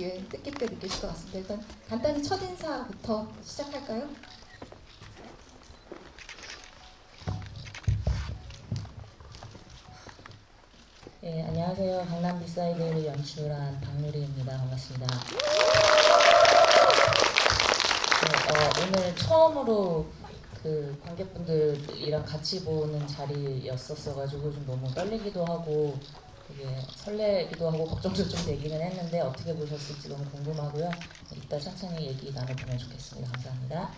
기회 뜻깊게 느끼실 것 같습니다. 일단 간단히 첫 인사부터 시작할까요? 네, 안녕하세요. 강남 비사이드를 연출한 박누리입니다. 반갑습니다. 네, 어, 오늘 처음으로 그 관객분들이랑 같이 보는 자리였었어가지고 좀 너무 떨리기도 하고 되게 설레기도 하고 걱정도 좀 되기는 했는데 어떻게 보셨을지 너무 궁금하고요. 이따 천천히 얘기 나눠보면 좋겠습니다. 감사합니다.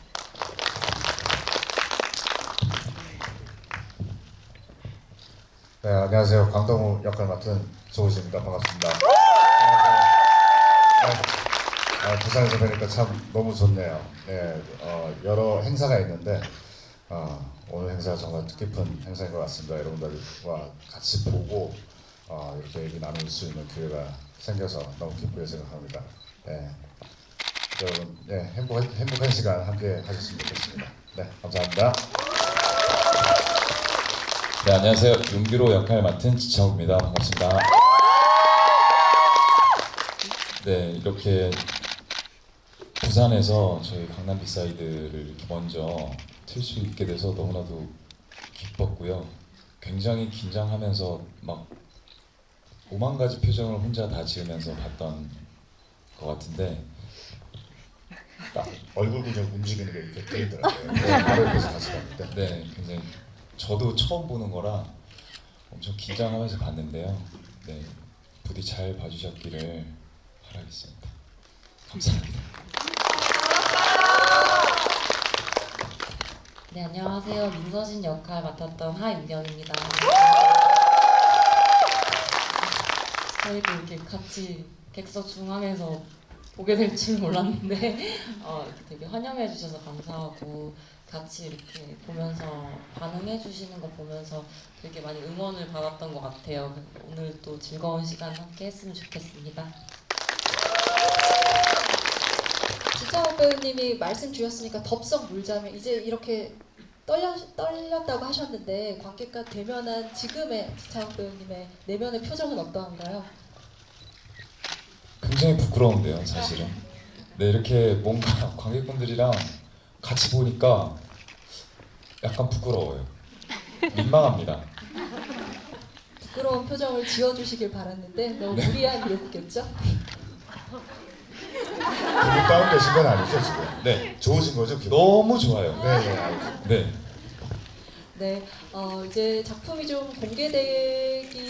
네, 안녕하세요. 강동우 역할 맡은 조우진입니다. 반갑습니다. 안녕하세요. 네, 아, 부산에서 뵈니까 참 너무 좋네요. 네, 어, 여러 행사가 있는데 어, 오늘 행사 정말 뜻깊은 행사인 것 같습니다. 여러분들과 같이 보고 어, 이렇게 얘기 나눌 수 있는 기회가 생겨서 너무 기쁘게 생각합니다. 네, 여러분, 네, 행복한, 행복한 시간 함께 하셨으면 좋겠습니다. 네, 감사합니다. 네, 안녕하세요. 윤기로 역할 맡은 지창욱입니다. 반갑습니다. 네, 이렇게 부산에서 저희 강남 비사이드를 먼저 틀 수 있게 돼서 너무나도 기뻤고요. 굉장히 긴장하면서 막 오만 가지 표정을 혼자 다 지으면서 봤던 것 같은데 딱 얼굴 근육 움직이는 게 이렇게 보이더라고요. 네, 바로 옆에서 같이 봤는데. 네, 굉장히 저도 처음 보는 거라 엄청 긴장하면서 봤는데요. 네, 부디 잘 봐주셨기를 바라겠습니다. 감사합니다. 네, 안녕하세요. 민서진 역할 맡았던 하윤경입니다. 저희도 이렇게 같이 객석 중앙에서 보게 될 줄 몰랐는데 어, 이렇게 되게 환영해 주셔서 감사하고 같이 이렇게 보면서 반응해 주시는 거 보면서 되게 많이 응원을 받았던 것 같아요. 오늘 또 즐거운 시간 함께 했으면 좋겠습니다. 지창욱 배우님이 말씀 주셨으니까 덥석 물자면 이제 이렇게 떨려, 떨렸다고 하셨는데 관객과 대면한 지금의 지창욱 배우님의 내면의 표정은 어떠한가요? 굉장히 부끄러운데요, 사실은. 네, 이렇게 뭔가 관객분들이랑 같이 보니까 약간 부끄러워요. 민망합니다. 부끄러운 표정을 지어주시길 바랐는데 너무 네. 무리한 요구겠죠? 기분 다운되신 건 아니죠 지금? 네, 좋으신 거죠 기분? 너무 좋아요. 네, 네, 알겠습니다. 네, 네, 어, 이제 작품이 좀 공개되기를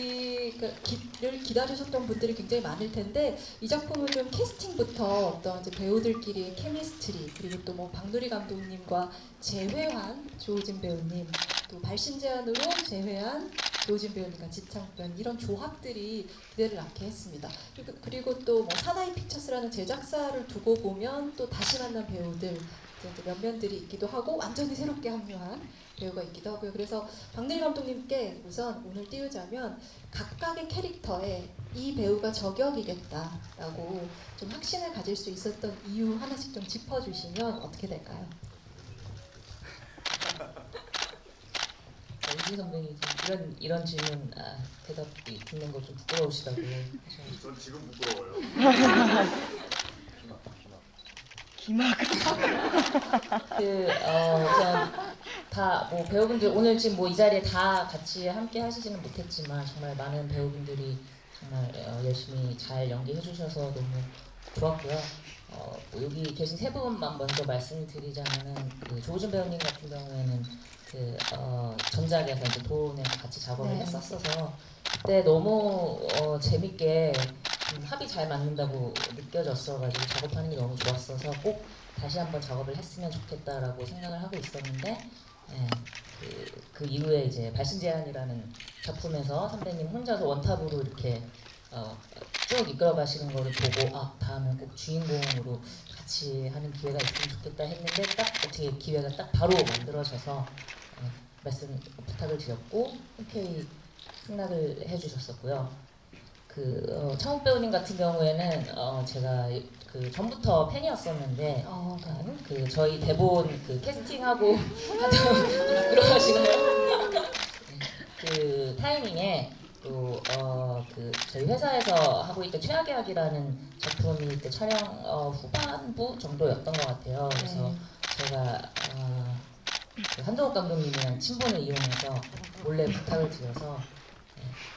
기다리셨던 분들이 굉장히 많을 텐데 이 작품은 좀 캐스팅부터 어떤 이제 배우들끼리의 케미스트리 그리고 또 뭐 박누리 감독님과 재회한 조우진 배우님 또 발신 제안으로 재회한 조우진 배우님과 배우님 이런 조합들이 기대를 낳게 했습니다. 그리고, 그리고 또뭐 사나이 픽처스라는 제작사를 두고 보면 또 다시 만난 배우들 이제 면면들이 있기도 하고 완전히 새롭게 합류한 배우가 있기도 하고요. 그래서 박내리 감독님께 우선 오늘 띄우자면 각각의 캐릭터에 이 배우가 저격이겠다라고 좀 확신을 가질 수 있었던 이유 하나씩 좀 짚어주시면 어떻게 될까요? 이지 선배님 이런 이런 질문 아, 대답이 듣는 거 좀 부끄러우시다고 하셨는데 전 지금 부끄러워요. 그 어, 우선 다 뭐 배우분들 오늘 지금 뭐 이 자리에 다 같이 함께 하시지는 못했지만 정말 많은 배우분들이 정말 어, 열심히 잘 연기해 주셔서 너무 좋았고요. 어, 뭐 여기 계신 세 분만 먼저 말씀을 드리자면은 그 조우준 배우님 같은 경우에는 그 어, 전작에서 이제 도론에서 같이 작업을 네. 했었어서 그때 너무 어, 재밌게 음, 합이 잘 맞는다고 느껴졌어가지고 작업하는 게 너무 좋았어서 꼭 다시 한번 작업을 했으면 좋겠다라고 생각을 하고 있었는데 예, 그, 그 이후에 이제 발신 제안이라는 작품에서 선배님 혼자서 원탑으로 이렇게 어, 쭉 이끌어 가시는 거를 보고 아 다음엔 꼭 주인공으로 같이 하는 기회가 있으면 좋겠다 했는데 딱 어떻게 기회가 딱 바로 만들어져서 예, 말씀 부탁을 드렸고 흔쾌히 승낙을 해주셨었고요. 그 어, 창욱 배우님 같은 경우에는 어, 제가 그 전부터 팬이었었는데 어, 어, 그 저희 대본 그 캐스팅하고 부끄러워하시나요? 그 타이밍에 또 어 그 저희 회사에서 하고 있던 최악의학이라는 작품이 그때 촬영 어, 후반부 정도였던 것 같아요. 그래서 네. 제가 어, 그 한동욱 감독님이랑 친분을 이용해서 몰래 부탁을 드려서 네,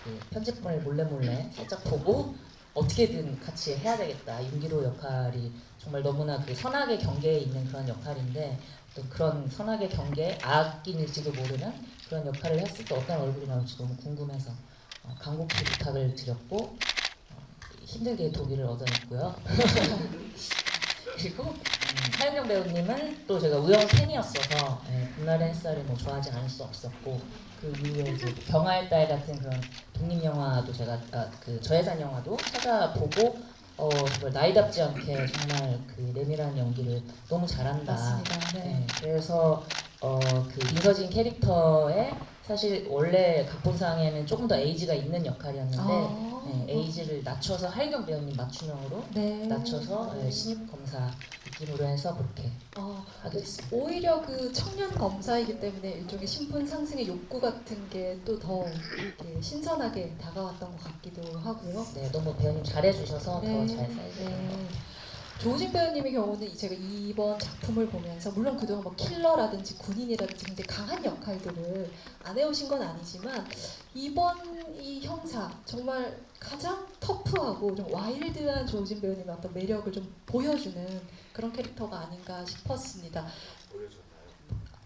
그 편집본을 몰래 몰래 살짝 보고 어떻게든 같이 해야 되겠다. 윤기로 역할이 정말 너무나 그 선악의 경계에 있는 그런 역할인데 또 그런 선악의 경계 악인일지도 모르는 그런 역할을 했을 때 어떤 얼굴이 나올지 너무 궁금해서 어, 간곡히 부탁을 드렸고 어, 힘들게 동의를 얻어냈고요. 그리고 음, 하윤경 배우님은 또 제가 우영 팬이었어서 예, 봄날의 햇살을 뭐 좋아하지 않을 수 없었고 그 이후에 이제 경화의 딸 같은 그런 독립 영화도 제가 아, 그 저예산 영화도 찾아보고 어 정말 나이답지 않게 정말 그 내밀한 연기를 너무 잘한다. 맞습니다. 네. 네, 그래서 어, 그 민서진 캐릭터에 사실 원래 각본상에는 조금 더 에이지가 있는 역할이었는데 아. 네, 에이지를 낮춰서 하윤경 배우님 맞춤형으로 네. 낮춰서 네, 신입 검사 느낌으로 해서 그렇게 어, 하게 됐습니다. 오히려 그 청년 검사이기 때문에 일종의 신분 상승의 욕구 같은 게 또더 이렇게 신선하게 다가왔던 것 같기도 하고요. 네, 너무 배우님 잘해주셔서 네. 더잘 살게 된 네. 조진 배우님의 경우는 제가 이번 작품을 보면서 물론 그동안 뭐 킬러라든지 군인이라든지 굉장히 강한 역할들을 안 해오신 건 아니지만 이번 이 형사 정말 가장 터프하고 좀 와일드한 조진 배우님의 어떤 매력을 좀 보여주는 그런 캐릭터가 아닌가 싶었습니다. 감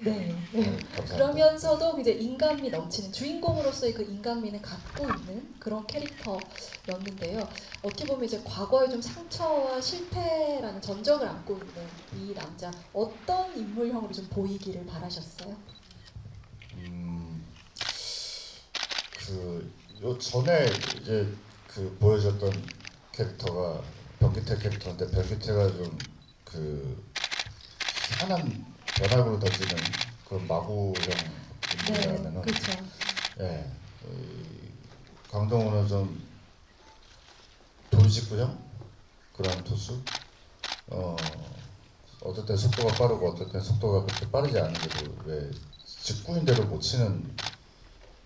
사합니다. 그러면서도 이제 인간미 넘치는 주인공으로서의 그 인간미는 갖고 있는 그런 캐릭터였는데요. 어떻게 보면 이제 과거의 좀 상처와 실패라는 전적을 안고 있는 이 남자 어떤 인물형으로 좀 보이기를 바라셨어요? 음, 그요 전에 이제 그 보여줬던 캐릭터가 변기태 캐릭터인데 변기태가 좀 그 희한한 변화구를 던지는 그런 마구형 인물이라면은 그렇죠. 예, 이 강동원은 좀 돌직구형 그런 투수. 어, 어떨 때 속도가 빠르고 어떨 때 속도가 그렇게 빠르지 않은데도 왜 직구인대로 못 치는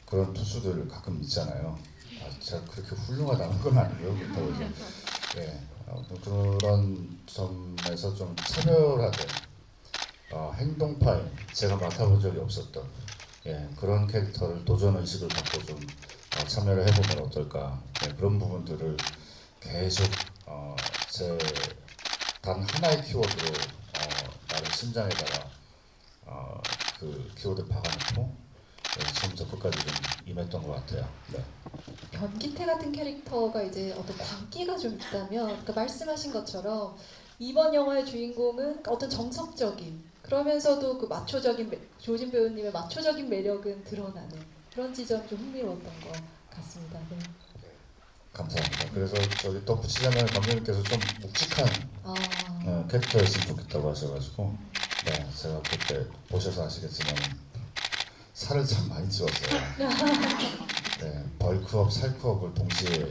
그런 투수들 가끔 있잖아요. 아, 제가 그렇게 훌륭하다는 건 아니고요. 그렇다고 해서 예, 아무튼 그런 점에서 좀 차별하게 어, 행동파인 제가 맡아본 적이 없었던 예, 그런 캐릭터를 도전 의식을 갖고 좀 어, 참여를 해보면 어떨까 예, 그런 부분들을 계속 어, 제단 하나의 키워드로 어, 나를 심장에다가 어, 그 키워드 박아놓고 예, 처음부터 끝까지 좀 임했던 것 같아요. 네. 변기태 같은 캐릭터가 이제 어떤 광기가 좀 있다면 그러니까 말씀하신 것처럼 이번 영화의 주인공은 어떤 정석적인 그러면서도 그 마초적인 매- 조진 배우님의 마초적인 매력은 드러나는 그런 지점 좀 흥미로웠던 것 같습니다. 네. 감사합니다. 그래서 저기 덧붙이자면 감독님께서 좀 묵직한 아, 어, 캐릭터였으면 좋겠다고 하셔가지고 네, 제가 그때 보셔서 아시겠지만 살을 참 많이 찌웠어요. 네, 벌크업, 살크업을 동시에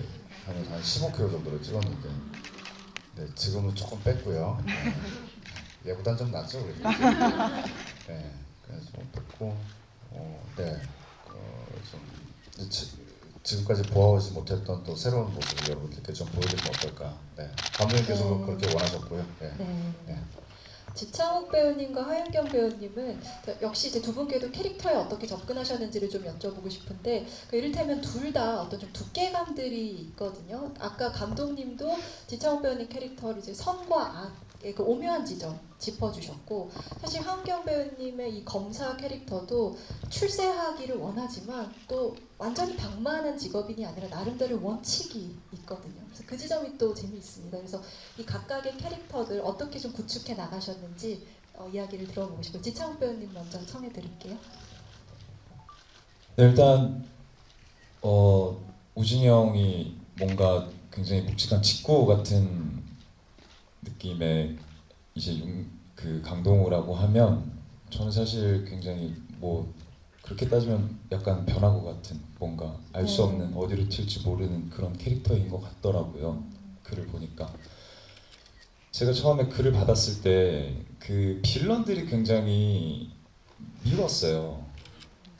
하면서 한 15kg 정도를 찍었는데 네, 지금은 조금 뺐고요. 네, 얘보단 좀 낫죠, 그래도. 네, 그래서 좀 뺐고 어, 네, 어, 좀 지, 지금까지 보아오지 못했던 또 새로운 모습을 여러분들께 좀 보여드리면 어떨까. 네, 감독님께서도 네. 그렇게 원하셨고요. 네. 네. 네. 지창욱 배우님과 하윤경 배우님은 역시 이제 두 분께도 캐릭터에 어떻게 접근하셨는지를 좀 여쭤보고 싶은데 그 이를테면 둘 다 어떤 좀 두께감들이 있거든요. 아까 감독님도 지창욱 배우님 캐릭터를 이제 선과 악의 그 오묘한 지점 짚어주셨고 사실 하윤경 배우님의 이 검사 캐릭터도 출세하기를 원하지만 또 완전히 방만한 직업인이 아니라 나름대로 원칙이 있거든요. 그래서 그 지점이 또 재미있습니다. 그래서 이 각각의 캐릭터들 어떻게 좀 구축해 나가셨는지 어, 이야기를 들어보고 싶어요. 지창욱 배우님 먼저 청해 드릴게요. 네, 일단 어, 우진이 형이 뭔가 굉장히 묵직한 직구 같은 느낌의 이제 용, 그 강동우라고 하면 저는 사실 굉장히 뭐 그렇게 따지면 약간 변화구 같은 뭔가 알수 네. 없는 어디로 튈지 모르는 그런 캐릭터인 것 같더라고요. 글을 보니까 제가 처음에 글을 받았을 때 그 빌런들이 굉장히 미웠어요.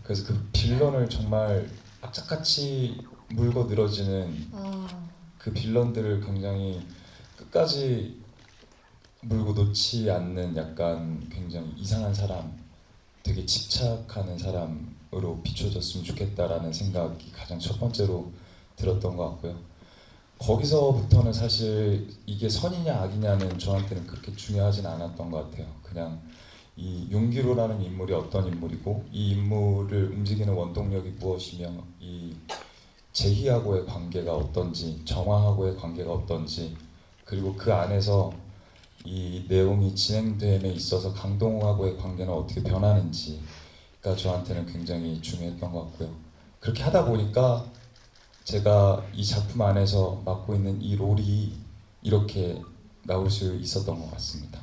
그래서 그 빌런을 정말 악착같이 물고 늘어지는 아, 그 빌런들을 굉장히 끝까지 물고 놓지 않는 약간 굉장히 이상한 사람, 되게 집착하는 사람으로 비춰졌으면 좋겠다라는 생각이 가장 첫 번째로 들었던 것 같고요. 거기서부터는 사실 이게 선이냐 악이냐는 저한테는 그렇게 중요하진 않았던 것 같아요. 그냥 이 용기로라는 인물이 어떤 인물이고 이 인물을 움직이는 원동력이 무엇이며 이 제희하고의 관계가 어떤지 정화하고의 관계가 어떤지 그리고 그 안에서 이 내용이 진행됨에 있어서 강동우하고의 관계는 어떻게 변하는지가 저한테는 굉장히 중요했던 것 같고요. 그렇게 하다 보니까 제가 이 작품 안에서 맡고 있는 이 롤이 이렇게 나올 수 있었던 것 같습니다.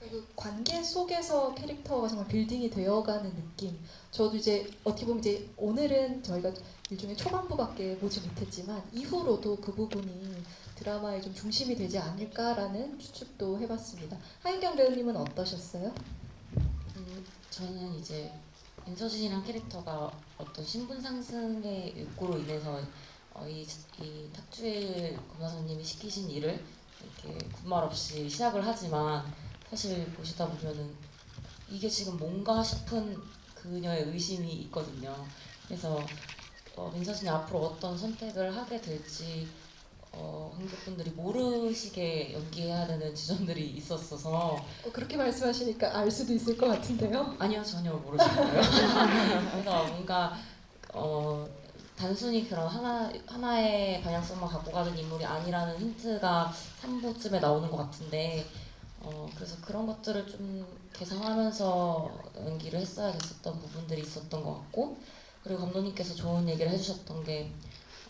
그 관계 속에서 캐릭터가 정말 빌딩이 되어가는 느낌. 저도 이제 어떻게 보면 이제 오늘은 저희가 일종의 초반부밖에 보지 못했지만 이후로도 그 부분이 드라마의 좀 중심이 되지 않을까라는 추측도 해봤습니다. 하인경 배우님은 어떠셨어요? 음, 저는 이제 윤서진이란 캐릭터가 어떤 신분 상승의 욕구로 인해서 어, 이, 이 탁주일 검사장님이 시키신 일을 이렇게 군말 없이 시작을 하지만 사실 보시다 보면은 이게 지금 뭔가 싶은 그녀의 의심이 있거든요. 그래서 어, 민서진이 앞으로 어떤 선택을 하게 될지 어, 관객분들이 모르시게 연기해야 되는 지점들이 있었어서 어, 그렇게 말씀하시니까 알 수도 있을 것 같은데요. 아니요 전혀 모르시고요. 그래서 뭔가 어 단순히 그런 하나 하나의 방향성만 갖고 가는 인물이 아니라는 힌트가 3부쯤에 나오는 것 같은데 어 그래서 그런 것들을 좀 계산하면서 연기를 했어야 됐었던 부분들이 있었던 것 같고 그리고 감독님께서 좋은 얘기를 해주셨던 게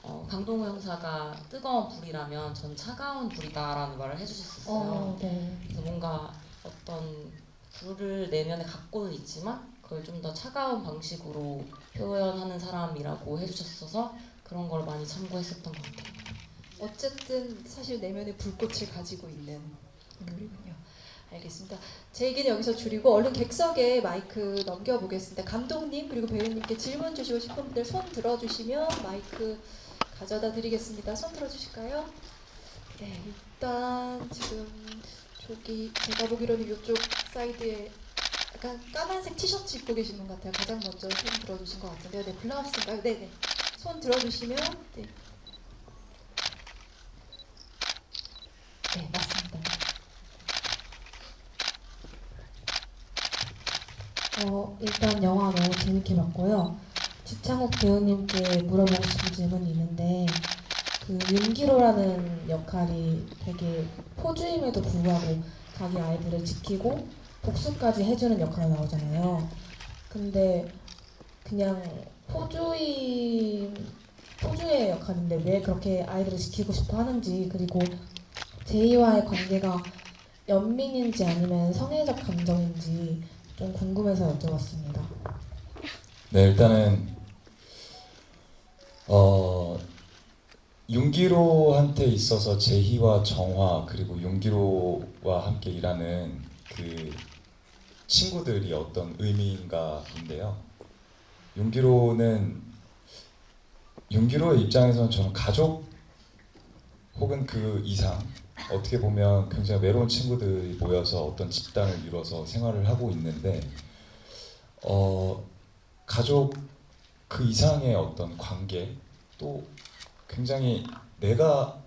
어, 강동우 형사가 뜨거운 불이라면 전 차가운 불이다라는 말을 해주셨었어요. 어, 네. 그래서 뭔가 어떤 불을 내면에 갖고는 있지만 그걸 좀 더 차가운 방식으로 표현하는 사람이라고 해주셨어서 그런 걸 많이 참고했었던 것 같아요. 어쨌든 사실 내면의 불꽃을 가지고 있는 인물이군요. 알겠습니다. 제 얘기는 여기서 줄이고 얼른 객석에 마이크 넘겨보겠습니다. 감독님 그리고 배우님께 질문 주시고 싶은 분들 손 들어주시면 마이크 가져다 드리겠습니다. 손 들어주실까요? 네, 일단 지금 저기 제가 보기로는 이쪽 사이드에 약간 까만색 티셔츠 입고 계신 분 같아요. 가장 먼저 손 들어주신 것 같은데요. 네, 블라우스인가요? 네, 네. 손 들어주시면 네. 네, 맞습니다. 어, 일단 영화 너무 재밌게 봤고요. 지창욱 배우님께 물어보고 싶은 질문이 있는데 그 윤기로라는 역할이 되게 포주임에도 불구하고 자기 아이들을 지키고 복수까지 해주는 역할이 나오잖아요. 근데 그냥 포주임 포주의 역할인데 왜 그렇게 아이들을 지키고 싶어 하는지 그리고 제이와의 관계가 연민인지 아니면 성애적 감정인지 좀 궁금해서 여쭤봤습니다. 네, 일단은 어 윤기로한테 있어서 제희와 정화 그리고 윤기로와 함께 일하는 그 친구들이 어떤 의미인가인데요. 윤기로는 윤기로의 입장에서는 저는 가족 혹은 그 이상 어떻게 보면 굉장히 외로운 친구들이 모여서 어떤 집단을 이뤄서 생활을 하고 있는데 어 가족 그 이상의 어떤 관계 또 굉장히 내가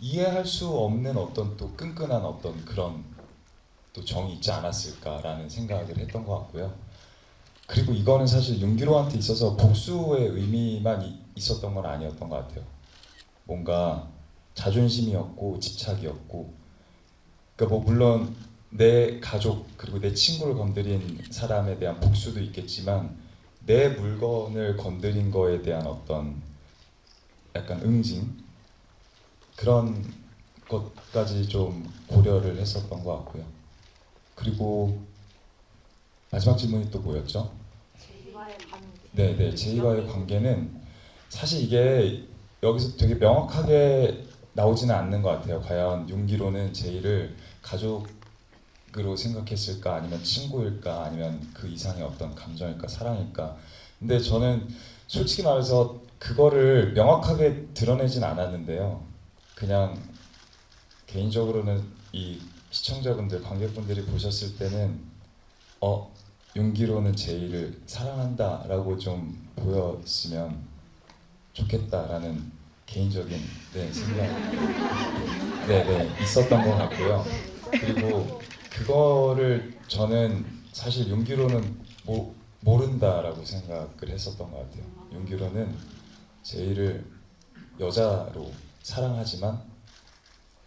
이해할 수 없는 어떤 또 끈끈한 어떤 그런 또 정이 있지 않았을까라는 생각을 했던 것 같고요. 그리고 이거는 사실 윤기로한테 있어서 복수의 의미만 이- 있었던 건 아니었던 것 같아요. 뭔가 자존심이었고 집착이었고 그러니까 뭐 물론 내 가족 그리고 내 친구를 건드린 사람에 대한 복수도 있겠지만 내 물건을 건드린 거에 대한 어떤 약간 응징 그런 것까지 좀 고려를 했었던 것 같고요. 그리고 마지막 질문이 또 뭐였죠? 네, 네, 제이와의 관계는 사실 이게 여기서 되게 명확하게 나오지는 않는 것 같아요. 과연 윤기로는 제이를 가족으로 생각했을까, 아니면 친구일까, 아니면 그 이상의 어떤 감정일까, 사랑일까. 근데 저는 솔직히 말해서 그거를 명확하게 드러내진 않았는데요. 그냥 개인적으로는 이 시청자분들, 관객분들이 보셨을 때는 어 윤기로는 제이를 사랑한다라고 좀 보였으면 좋겠다라는 개인적인 네, 생각 네 네 있었던 것 같고요. 그리고 그거를 저는 사실 윤기로는 모, 모른다라고 생각을 했었던 것 같아요. 윤기로는 제이를 여자로 사랑하지만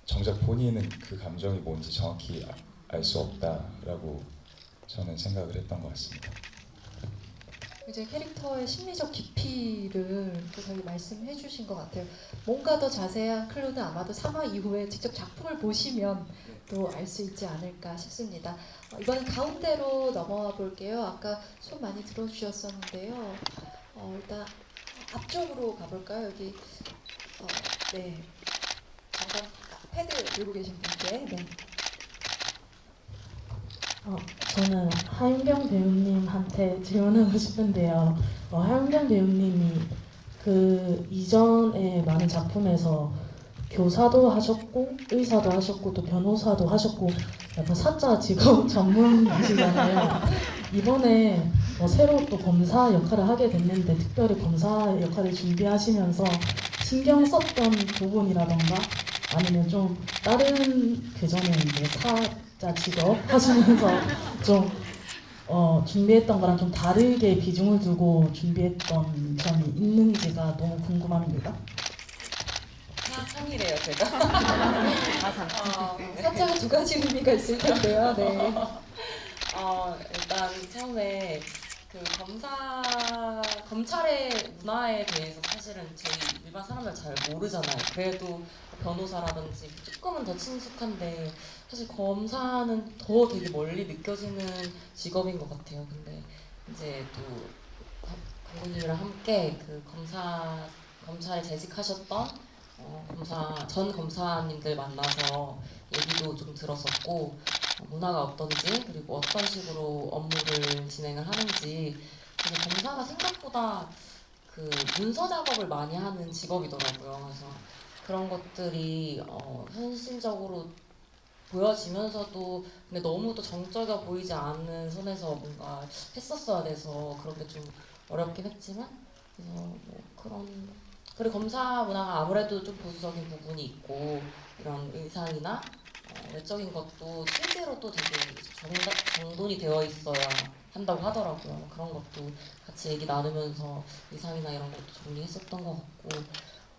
정작 본인은 그 감정이 뭔지 정확히 알 수 없다라고 저는 생각을 했던 것 같습니다. 이제 캐릭터의 심리적 깊이를 또 저희 말씀해 주신 것 같아요. 뭔가 더 자세한 클루는 아마도 3화 이후에 직접 작품을 보시면 또 알 수 있지 않을까 싶습니다. 어, 이번엔 가운데로 넘어와 볼게요. 아까 손 많이 들어주셨었는데요. 어, 일단 앞쪽으로 가볼까요? 여기 어, 네 잠깐 패드 들고 계신 분께 네. 어, 저는 하윤경 배우님한테 질문하고 싶은데요. 어, 하윤경 배우님이 그 이전에 많은 작품에서 교사도 하셨고 의사도 하셨고 또 변호사도 하셨고 약간 사자 직업 전문이시잖아요. 이번에 어, 새로 또 검사 역할을 하게 됐는데 특별히 검사 역할을 준비하시면서 신경 썼던 부분이라던가 아니면 좀 다른 그 전에 이제 사자 직업 하시면서 좀 어, 준비했던 거랑 좀 다르게 비중을 두고 준비했던 점이 있는지가 너무 궁금합니다. 상이래요 제가. 어, 사자가 두 가지 의미가 있을 텐데요. 네. 어, 일단 처음에 그 검사 검찰의 문화에 대해서 사실은 저희 일반 사람들 잘 모르잖아요. 그래도 변호사라든지 조금은 더 친숙한데 사실 검사는 더 되게 멀리 느껴지는 직업인 것 같아요. 근데 이제 또 강구님이랑 함께 그 검사 검찰에 재직하셨던 어, 검사 전 검사님들 만나서 얘기도 좀 들었었고 어, 문화가 어떤지 그리고 어떤 식으로 업무를 진행을 하는지 그래서 검사가 생각보다 그 문서 작업을 많이 하는 직업이더라고요. 그래서 그런 것들이 어, 현실적으로 보여지면서도 근데 너무 또 정적여 보이지 않는 선에서 뭔가 했었어야 돼서 그런 게 좀 어렵긴 했지만 그래서 뭐 그런 그리고 검사 문화가 아무래도 좀 보수적인 부분이 있고 이런 의상이나 어, 외적인 것도 실제로 또 되게 정다, 정돈이 되어 있어야 한다고 하더라고요. 그런 것도 같이 얘기 나누면서 의상이나 이런 것도 정리했었던 것 같고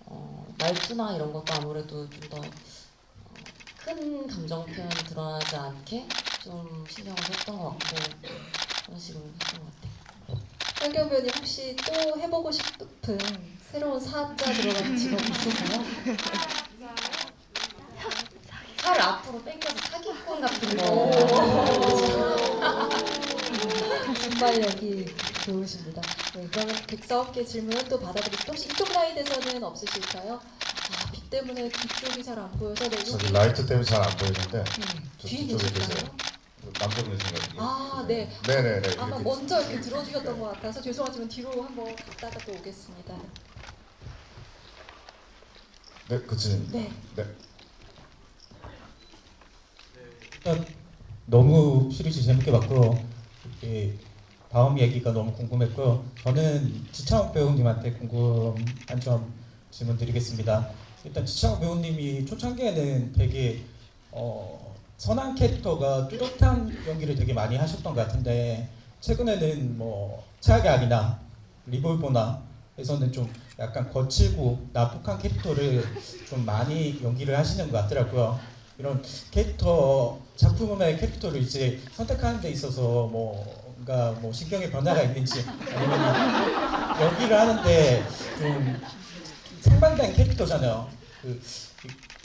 어, 말투나 이런 것도 아무래도 좀더 큰 감정 표현이 드러나지 않게 좀 신경을 썼던 것 같고 그런 식으로 했던 것 같아요. 배우님 혹시 또 해보고 싶은 새로운 사자 들어가는 직업 있으세요? 살을 앞으로 당겨서 사기꾼 같은 거. 순발력이 좋으십니다. 네, 그러면 객사업계 질문은 또 받아드릴게요. 혹시 이쪽 라인에서는 없으실까요? 아, 빛 때문에 뒤쪽이 잘 안 보여서 네, 저기 여기 라이트 때문에 잘 안 보이는데 음, 저 뒤에 뒤쪽에 계실까요? 계세요. 남쪽에 계신 거 아, 네. 네네네. 아마 이렇게 먼저 이렇게 들어주셨던 것 같아서 죄송하지만 뒤로 한번 갔다가 또 오겠습니다. 네, 그치입니 너무 시리즈 재밌게 봤고요. 이 다음 얘기가 너무 궁금했고요. 저는 지창욱 배우님한테 궁금한 점 질문 드리겠습니다. 일단 지창욱 배우님이 초창기에는 되게 어, 선한 캐릭터가 뚜렷한 연기를 되게 많이 하셨던 것 같은데 최근에는 뭐 최악의 악이나 리볼보나 에서는 좀 약간 거칠고 나폭한 캐릭터를 좀 많이 연기를 하시는 것 같더라고요. 이런 캐릭터 작품의 캐릭터를 이제 선택하는 데 있어서 뭔가 뭐 신경의 변화가 있는지 아니면 연기를 하는데 좀 상반된 캐릭터잖아요. 그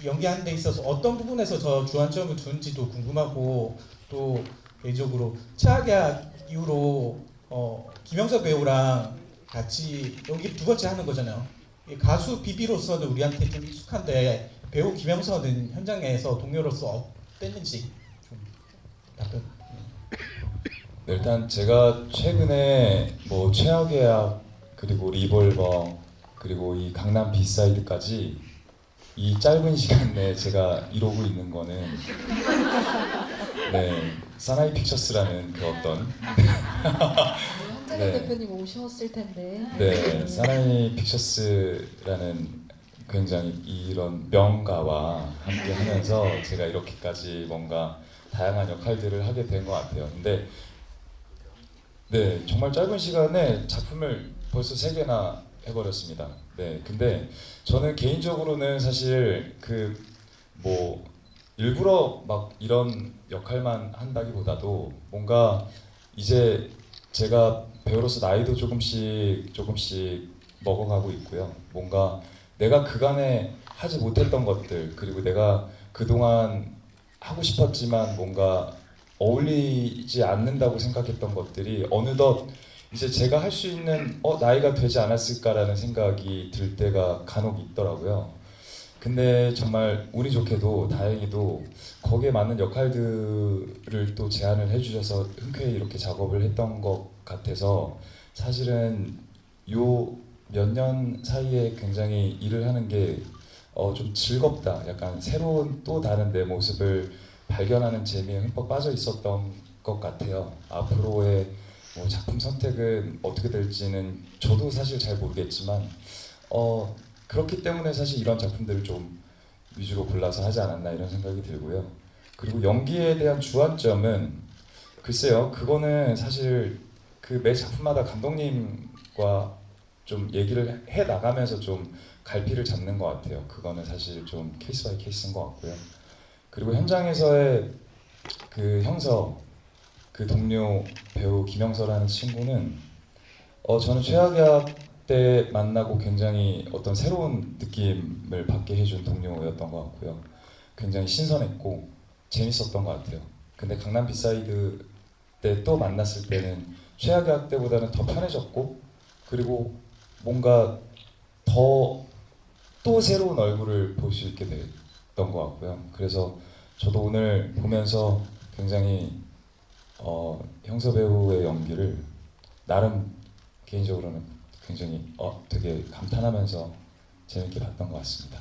이- 연기하는 데 있어서 어떤 부분에서 저 주안점을 두는지도 궁금하고 또 개인적으로 최악의 악 이후로 어, 김영석 배우랑 같이 연기를 두 번째 하는 거잖아요. 이 가수 비비로서는 우리한테 좀 익숙한데 배우 김영선은 현장에서 동료로서 어땠는지. 네, 일단 제가 최근에 뭐 최악의 악 그리고 리볼버 그리고 이 강남 비사이드까지 이 짧은 시간 내에 제가 이러고 있는 거는 네 사나이 픽처스라는 그 어떤 네. 대표님 오셨을 텐데. 네, 사나이 픽처스라는 굉장히 이런 명가와 함께 하면서 제가 이렇게까지 뭔가 다양한 역할들을 하게 된 것 같아요. 근데 네, 정말 짧은 시간에 작품을 벌써 세 개나 해버렸습니다. 네, 근데 저는 개인적으로는 사실 그 뭐 일부러 막 이런 역할만 한다기보다도 뭔가 이제 제가 배우로서 나이도 조금씩 조금씩 먹어가고 있고요. 뭔가 내가 그간에 하지 못했던 것들 그리고 내가 그동안 하고 싶었지만 뭔가 어울리지 않는다고 생각했던 것들이 어느덧 이제 제가 할 수 있는 어 나이가 되지 않았을까라는 생각이 들 때가 간혹 있더라고요. 근데 정말 운이 좋게도 다행히도 거기에 맞는 역할들을 또 제안을 해주셔서 흔쾌히 이렇게 작업을 했던 것 같아서 사실은 요 몇 년 사이에 굉장히 일을 하는 게 어, 좀 즐겁다. 약간 새로운 또 다른 내 모습을 발견하는 재미에 흠뻑 빠져 있었던 것 같아요. 앞으로의 뭐 작품 선택은 어떻게 될지는 저도 사실 잘 모르겠지만 어, 그렇기 때문에 사실 이런 작품들을 좀 위주로 골라서 하지 않았나 이런 생각이 들고요. 그리고 연기에 대한 주안점은 글쎄요, 그거는 사실 그 매 작품마다 감독님과 좀 얘기를 해 나가면서 좀 갈피를 잡는 것 같아요. 그거는 사실 좀 케이스 바이 케이스인 것 같고요. 그리고 현장에서의 그 형서, 그 동료 배우 김영서라는 친구는 어 저는 최악의 때 만나고 굉장히 어떤 새로운 느낌을 받게 해준 동료였던 것 같고요. 굉장히 신선했고 재밌었던 것 같아요. 근데 강남 비사이드 때 또 만났을 때는 최악의 학 때보다는 더 편해졌고 그리고 뭔가 더 또 새로운 얼굴을 볼 수 있게 됐던 것 같고요. 그래서 저도 오늘 보면서 굉장히 어, 형서 배우의 연기를 나름 개인적으로는 굉장히 어, 되게 감탄하면서 재밌게 봤던 것 같습니다.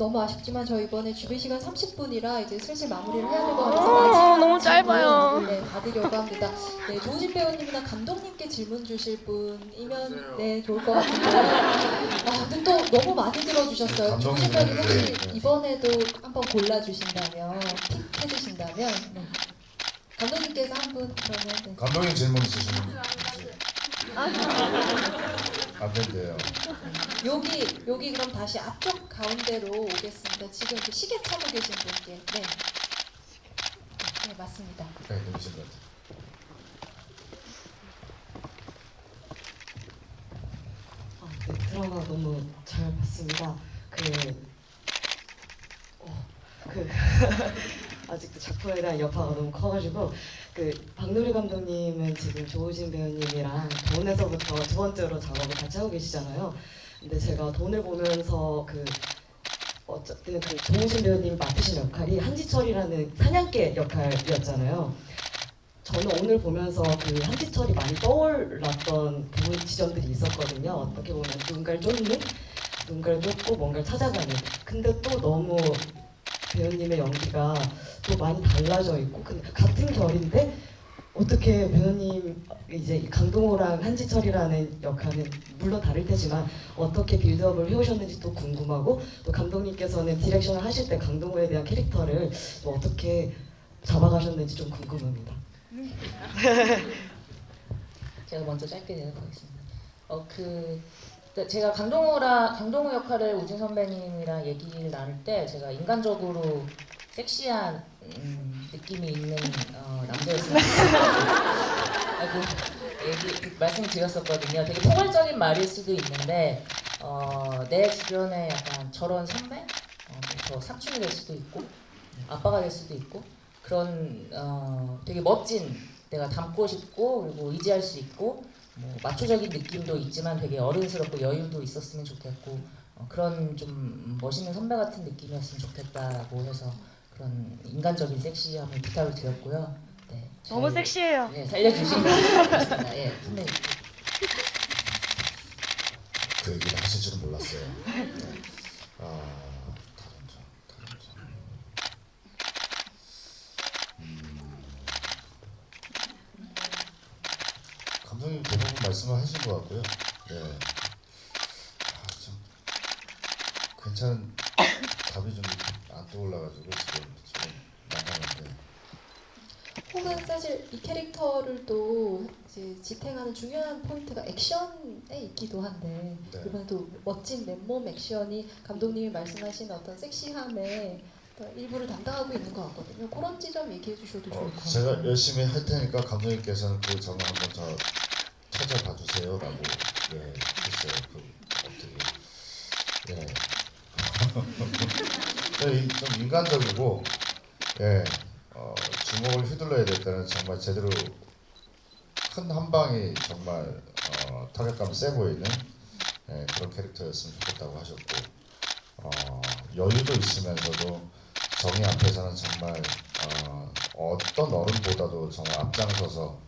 너무 아쉽지만 저 이번에 준비 시간 30분이라 이제 슬슬 마무리를 해야 될 것 같아서 어, 마지막 너무 질문, 짧아요. 네, 받으려고 합니다. 네, 조우진 배우님이나 감독님께 질문 주실 분이면 네 좋을 것 같은데요. 아, 근데 또 너무 많이 들어주셨어요. 조우진 배우님 혹시 네, 네. 이번에도 한번 골라주신다면 픽 해주신다면 네. 감독님께서 한 분 그러면 네. 감독님 질문 있으시면 안 된대요. 여기 여기 그럼 다시 앞쪽 가운데로 오겠습니다. 지금 그 시계 차고 계신 분께 네. 네 맞습니다. 네, 누구신 것 같아요. 아, 네, 드라마 너무 잘 봤습니다. 그, 어, 그 아직도 작품에 대한 여파가 너무 커가지고 그 박누리 감독님은 지금 조우진 배우님이랑 돈에서부터 두 번째로 작업을 같이 하고 계시잖아요. 근데 제가 돈을 보면서 그 어쨌든 그 조우진 배우님 맡으신 역할이 한지철이라는 사냥개 역할이었잖아요. 저는 오늘 보면서 그 한지철이 많이 떠올랐던 부분 지점들이 있었거든요. 어떻게 보면 누군가를 쫓는, 누군가를 쫓고 뭔가를 찾아가는. 근데 또 너무 배우님의 연기가 또 많이 달라져 있고, 근데 같은 결인데 어떻게 배우님 이제 강동호랑 한지철이라는 역할은 물론 다를 테지만 어떻게 빌드업을 해오셨는지 또 궁금하고 또 감독님께서는 디렉션을 하실 때 강동호에 대한 캐릭터를 또 어떻게 잡아가셨는지 좀 궁금합니다. 제가 먼저 짧게 대답하겠습니다. 어 그 제가 강동호라 강동호 역할을 우진 선배님이랑 얘기를 나눌 때 제가 인간적으로 섹시한 음, 느낌이 있는 어, 남자였으면 아이고 얘기 그 말씀드렸었거든요. 되게 포괄적인 말일 수도 있는데 어, 내 주변에 약간 저런 선배, 어, 저 삼촌이 될 수도 있고 아빠가 될 수도 있고 그런 어, 되게 멋진 내가 닮고 싶고 그리고 의지할 수 있고 뭐 마초적인 느낌도 있지만 되게 어른스럽고 여유도 있었으면 좋겠고 어, 그런 좀 멋있는 선배 같은 느낌이었으면 좋겠다고 해서 그런 인간적인 섹시함을 부탁을 드렸고요. 네, 잘, 너무 섹시해요. 네, 살려주신 것 같습니다. 예, 선배님. 그 얘기를 하실 줄은 몰랐어요. 네. 아, 다른 점, 다른 점. 음, 감독님 대부분 말씀을 하신 것 같고요. 네. 아, 좀 괜찮은 답이 좀 안 떠올라가지고 지금 지금 난감한데. 혹은 사실 이 캐릭터를 또 이제 지탱하는 중요한 포인트가 액션에 있기도 한데 네. 이번에 또 멋진 맨몸 액션이 감독님이 말씀하신 어떤 섹시함의 어떤 일부를 담당하고 있는 것 같거든요. 그런 지점 얘기해 주셔도 좋을 어, 것 같아요. 제가 열심히 할 테니까 감독님께서는 그 점을 한번 더 찾아봐 주세요라고 예 했어요. 그 어떻게 예. 예, 이- 좀 인간적이고 예 어, 주먹을 휘둘러야 될 때는 정말 제대로 큰 한 방이 정말 어, 타격감 세 보이는 예, 그런 캐릭터였으면 좋겠다고 하셨고 어, 여유도 있으면서도 정의 앞에서는 정말 어, 어떤 어른보다도 정말 앞장서서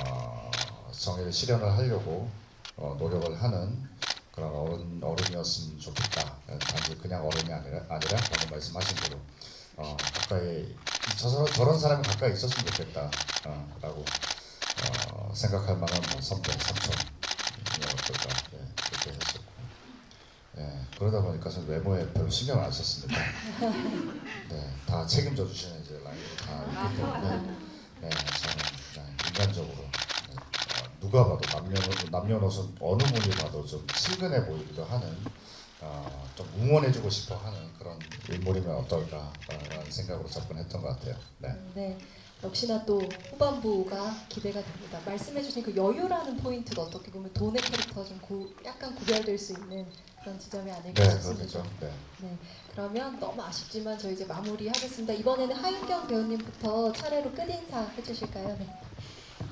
어, 정의를 실현을 하려고 어, 노력을 하는 그런 어른 어른이었으면 좋겠다. 단지 그냥 어른이 아니라 아니라 방금 말씀하신 대로 어, 가까이 저 저런 사람이 가까이 있었으면 좋겠다라고 어, 생각할 만한 뭐 선배 삼촌이 어떨까 예, 그렇게 했었고 예, 그러다 보니까 저는 외모에 별로 신경을 안 썼습니다. 네, 다 책임져 주시는 이제 라인이 다 있기 때문에 네, 저는 그냥 인간적으로 네, 어, 누가 봐도 남녀 남녀노소 어느 분이 봐도 좀 친근해 보이기도 하는 어, 좀 응원해주고 싶어 하는 그런 인물이면 어떨까라는 생각으로 접근했던 것 같아요. 네. 네. 역시나 또 후반부가 기대가 됩니다. 말씀해주신 그 여유라는 포인트가 어떻게 보면 돈의 캐릭터와 좀 고, 약간 구별될 수 있는 그런 지점이 아닐까 네, 싶습니다. 그렇겠죠. 네. 네, 그러면 너무 아쉽지만 저희 이제 마무리하겠습니다. 이번에는 하윤경 배우님부터 차례로 끝인사 해주실까요? 네.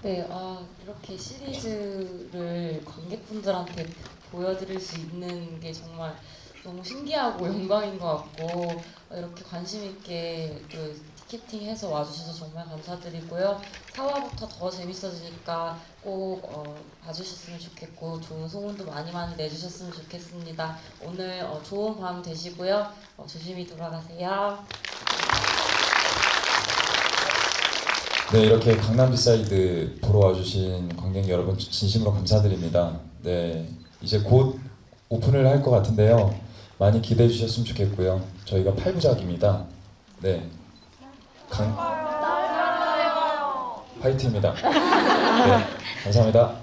네, 아, 이렇게 시리즈를 관객분들한테 보여드릴 수 있는 게 정말 너무 신기하고 영광인 것 같고 어, 이렇게 관심 있게 그 티켓팅해서 와주셔서 정말 감사드리고요. 4화부터 더 재밌어지니까 꼭 어, 봐주셨으면 좋겠고 좋은 소문도 많이 많이 내주셨으면 좋겠습니다. 오늘 어, 좋은 밤 되시고요. 어, 조심히 돌아가세요. 네, 이렇게 강남 비사이드 보러 와주신 관객 여러분 진심으로 감사드립니다. 네, 이제 곧 오픈을 할 것 같은데요. 많이 기대해 주셨으면 좋겠고요. 저희가 8부작입니다. 네, 강... 화이트입니다. 네, 감사합니다.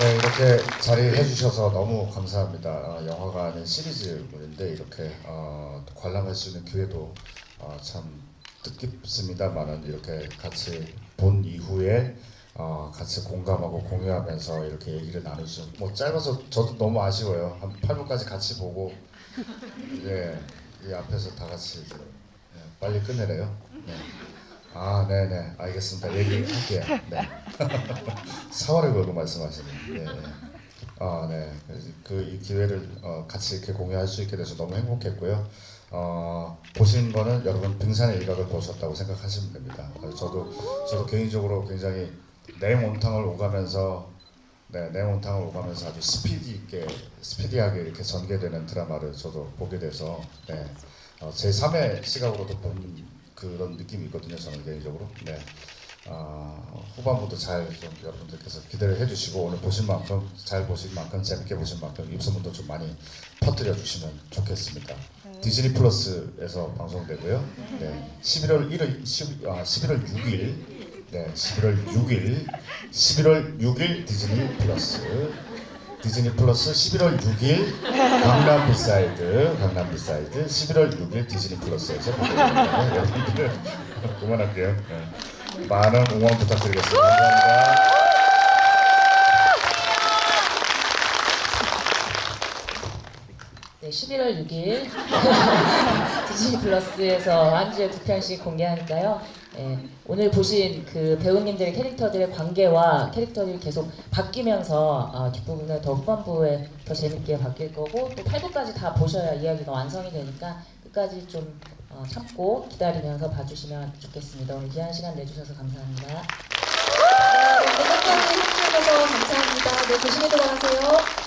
네, 이렇게 자리해 주셔서 너무 감사합니다. 어, 아닌 시리즈물인데 이렇게 어, 또 관람할 수 있는 기회도 어, 참 뜻깊습니다만은 이렇게 같이 본 이후에 어, 같이 공감하고 공유하면서 이렇게 얘기를 수, 뭐 짧아서 저도 너무 아쉬워요. 한 8부까지 같이 보고 예, 이 앞에서 다 같이 이제, 예, 빨리 끝내래요. 네. 아, 네 네, 알겠습니다. 얘기할게요. 네. 사활을 걸고 말씀하시는. 네. 아, 네. 그이 기회를 어, 같이 이렇게 공유할 수 있게 돼서 너무 행복했고요. 어, 보신 거는 여러분 빙산의 일각을 보셨다고 생각하시면 됩니다. 저도 저도 개인적으로 굉장히 내온탕을 오가면서 네, 내온탕을 오가면서 아주 스피디 있게 스피디하게 이렇게 전개되는 드라마를 저도 보게 돼서 네. 어, 제 3의 시각으로도 본 그런 느낌이 있거든요. 저는 개인적으로. 네. 어, 후반부도 잘 좀 여러분들께서 기대를 해주시고 오늘 보신 만큼 잘 보신 만큼 재밌게 보신 만큼 입소문도 좀 많이 퍼뜨려 주시면 좋겠습니다. 디즈니 플러스에서 방송되고요. 네, 11월 1일, 10, 아, 11월 6일, 네, 11월 6일, 11월 6일 디즈니 플러스, 디즈니 플러스 11월 6일 강남 비사이드, 강남 비사이드, 11월 6일 디즈니 플러스에서. 여러분들 그만할게요. 네. 많은 응원 부탁드리겠습니다. 감사합니다. 네, 11월 6일 디즈니 플러스에서 한 주에 두 편씩 공개하니까요. 예, 오늘 보신 그 배우님들의 캐릭터들의 관계와 캐릭터들이 계속 바뀌면서 어, 뒷부분은 더 후반부에 더 재밌게 바뀔 거고 또 8부까지 다 보셔야 이야기가 완성이 되니까 끝까지 좀 어, 참고 기다리면서 봐주시면 좋겠습니다. 오늘 귀한 시간 내주셔서 감사합니다. 네, 오늘 끝까지 해주셔서 감사합니다. 네, 조심히 돌아가세요.